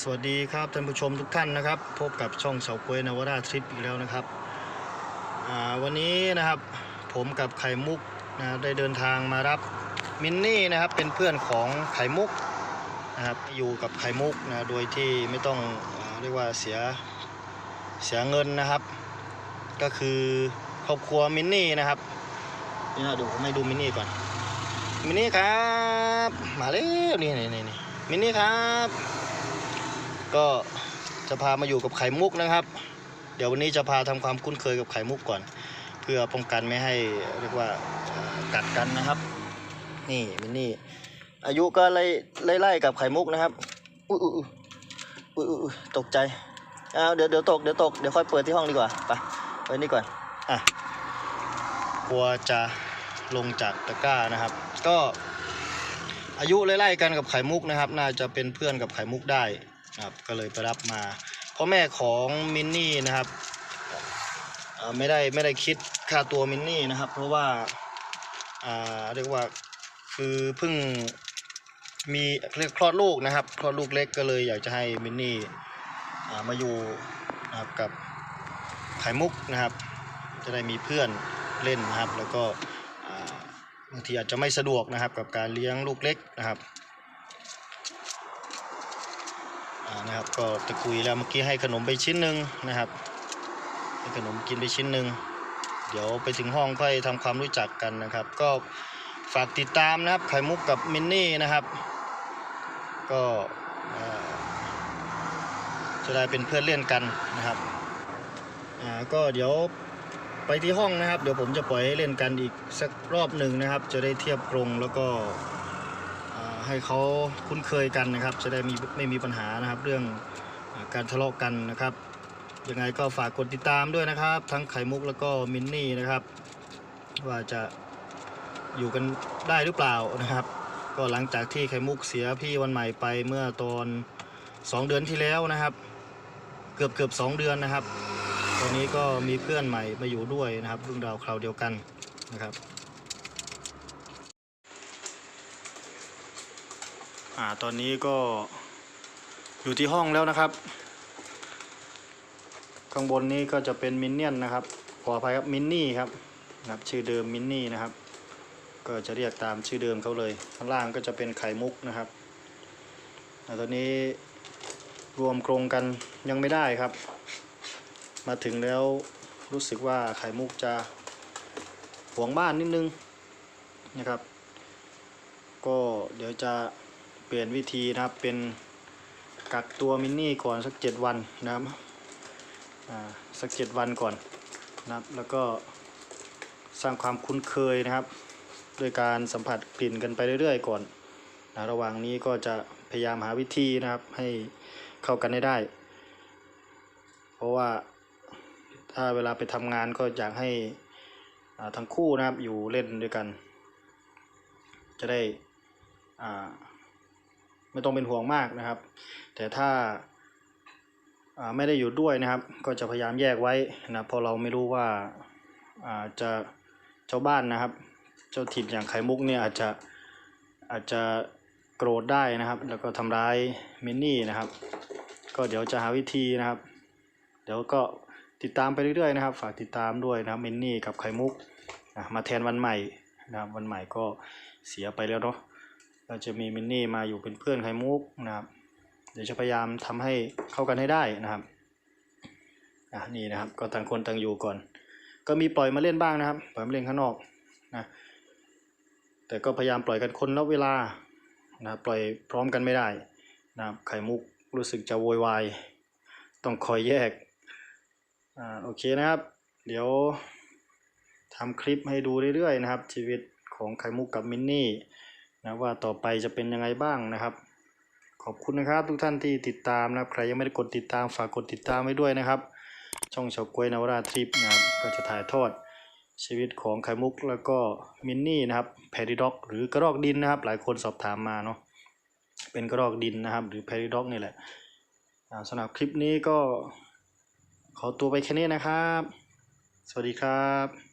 สวัสดีครับท่านผู้ชมทุกท่านนะครับ พบกับช่องเฉาก้วยนวราทริปอีกแล้วนะครับวันนี้นะครับผมกับไข่มุกนะได้เดินทางมารับมินนี่นะครับเป็นเพื่อนของไข่มุกนะครับอยู่กับไข่มุกนะโดยที่ไม่ต้องเรียกว่าเสียเสียเงินนะครับ ก็คือครอบครัวมินนี่นะครับนี่นะดูผมให้ดูมินนี่ก่อน มินนี่ครับ มาแล้วนี่นี่นี่มินนี่ครับ ก็จะพามาอยู่กับไข่มุกนะครับ เดี๋ยววันนี้จะพาทำความคุ้นเคยกับไข่มุกก่อน เพื่อป้องกันไม่ให้เรียกว่ากัดกันนะครับ นี่มินนี่ อายุก็ไล่ไล่ไล่กับไข่มุกนะครับอุ้ยอุ้ยอุ้ยอุ้ยตกใจอ้าวเดี๋ยวเดี๋ยวตกเดี๋ยวตกเดี๋ยวค่อยเปิดที่ห้องดีกว่าไปไว้นี่ก่อนอะกลัวจะลงจากตะกร้านะครับ ก็อายุไล่ๆกันกับไข่มุกนะครับ น่าจะเป็นเพื่อนกับไข่มุกได้ ครับก็เลยไปรับมาพ่อแม่ของมินนี่นะครับไม่ได้ไม่ได้คิดค่าตัวมินนี่นะครับ เพราะว่าเรียกว่าคือเพิ่งมีเรียกคลอดลูกนะครับคลอดลูกเล็กก็เลยอยากจะให้มินนี่มาอยู่นะครับกับไข่มุกนะครับ จะได้มีเพื่อนเล่นนะครับ แล้วก็บางทีอาจจะไม่สะดวกนะครับกับการเลี้ยงลูกเล็กนะครับอ่า นะครับก็ตะกุยแล้วเมื่อกี้ให้ขนมไปชิ้นหนึ่งนะครับให้ขนมกินไปชิ้นหนึ่งเดี๋ยวไปถึงห้องค่อยทำความรู้จักกันนะครับ ก็ฝากติดตามนะครับไข่มุกกับมินนี่นะครับ ก็จะได้เป็นเพื่อนเล่นกันนะครับอ่าก็เดี๋ยวไปที่ห้องนะครับ เดี๋ยวผมจะปล่อยให้เล่นกันอีกสักรอบหนึ่งนะครับ จะได้เทียบกรงแล้วก็ ให้เขาคุ้นเคยกันนะครับ จะได้มีไม่มีปัญหานะครับ เรื่องการทะเลาะกันนะครับยังไงก็ฝากกดติดตามด้วยนะครับ ทั้งไข่มุกแล้วก็มินนี่นะครับ ว่าจะอยู่กันได้หรือเปล่านะครับ ก็หลังจากที่ไข่มุกเสียพี่วันใหม่ไปเมื่อตอน 2 เดือนที่แล้วนะครับ เกือบเกือบสองเดือนนะครับ ตอนนี้ก็มีเพื่อนใหม่มาอยู่ด้วยนะครับเรุ่นราวคราวเดียวกันนะครับ อ่าตอนนี้ก็อยู่ที่ห้องแล้วนะครับ ข้างบนนี้ก็จะเป็นมินเนี่ยนนะครับขออภัยครับมินนี่ครับนะครับชื่อเดิมมินนี่นะครับ ก็จะเรียกตามชื่อเดิมเขาเลยข้างล่างก็จะเป็นไข่มุกนะครับแต่ตอนนี้รวมโครงกันยังไม่ได้ครับ มาถึงแล้วรู้สึกว่าไข่มุกจะห่วงบ้านนิดนึงนะครับ ก็เดี๋ยวจะ เปลี่ยนวิธีนะครับเป็นกักตัวมินนี่ก่อนสักเจ็ดวันนะครับสักเจ็ดวันก่อนนะครับ แล้วก็สร้างความคุ้นเคยนะครับด้วยการสัมผัสกลิ่นกันไปเรื่อยๆ ก่อนนะระหว่างนี้ก็จะพยายามหาวิธีนะครับให้เข้ากันให้ได้ เพราะว่าถ้าเวลาไปทำงานก็อยากให้ทั้งคู่นะครับอยู่เล่นด้วยกัน จะได้อ่า ไม่ต้องเป็นห่วงมากนะครับ แต่ถ้าไม่ได้อยู่ด้วยนะครับ ก็จะพยายามแยกไว้นะเพราะเราไม่รู้ว่าจะเจ้าบ้านนะครับ เจ้าถิ่นอย่างไข่มุกเนี่ยอาจจะอาจจะโกรธได้นะครับ แล้วก็ทำร้ายมินนี่นะครับ ก็เดี๋ยวจะหาวิธีนะครับ เดี๋ยวก็ติดตามไปเรื่อยๆนะครับ ฝากติดตามด้วยนะครับมินนี่กับไข่มุกมาแทนวันใหม่นะครับวันใหม่ก็เสียไปแล้วเนาะ เราจะมีมินนี่มาอยู่เป็นเพื่อนไข่มุกนะครับ เดี๋ยวจะพยายามทำให้เข้ากันให้ได้นะครับอะนี่นะครับก็ต่างคนต่างอยู่ก่อน ก็มีปล่อยมาเล่นบ้างนะครับ ปล่อยมาเล่นข้างนอกนะแต่ก็พยายามปล่อยกันคนละเวลานะครับปล่อยพร้อมกันไม่ได้นะครับไข่มุกรู้สึกจะโวยวายต้องคอยแยกอ่าโอเคนะครับ เดี๋ยวทำคลิปให้ดูเรื่อยๆนะครับ ชีวิตของไข่มุกกับมินนี่ นะว่าต่อไปจะเป็นยังไงบ้างนะครับ ขอบคุณนะครับทุกท่านที่ติดตามนะครับใครยังไม่ได้กดติดตามฝากกดติดตามไว้ด้วยนะครับ ช่องเฉาก้วยนวราทริปนะครับก็จะถ่ายทอดชีวิตของไข่มุกแล้วก็มินนี่นะครับแพริด็อกหรือกระรอกดินนะครับ หลายคนสอบถามมาเนาะเป็นกระรอกดินนะครับ หรือแพริด็อกนี่แหละสำหรับคลิปนี้ก็ขอตัวไปแค่นี้นะครับ สวัสดีครับ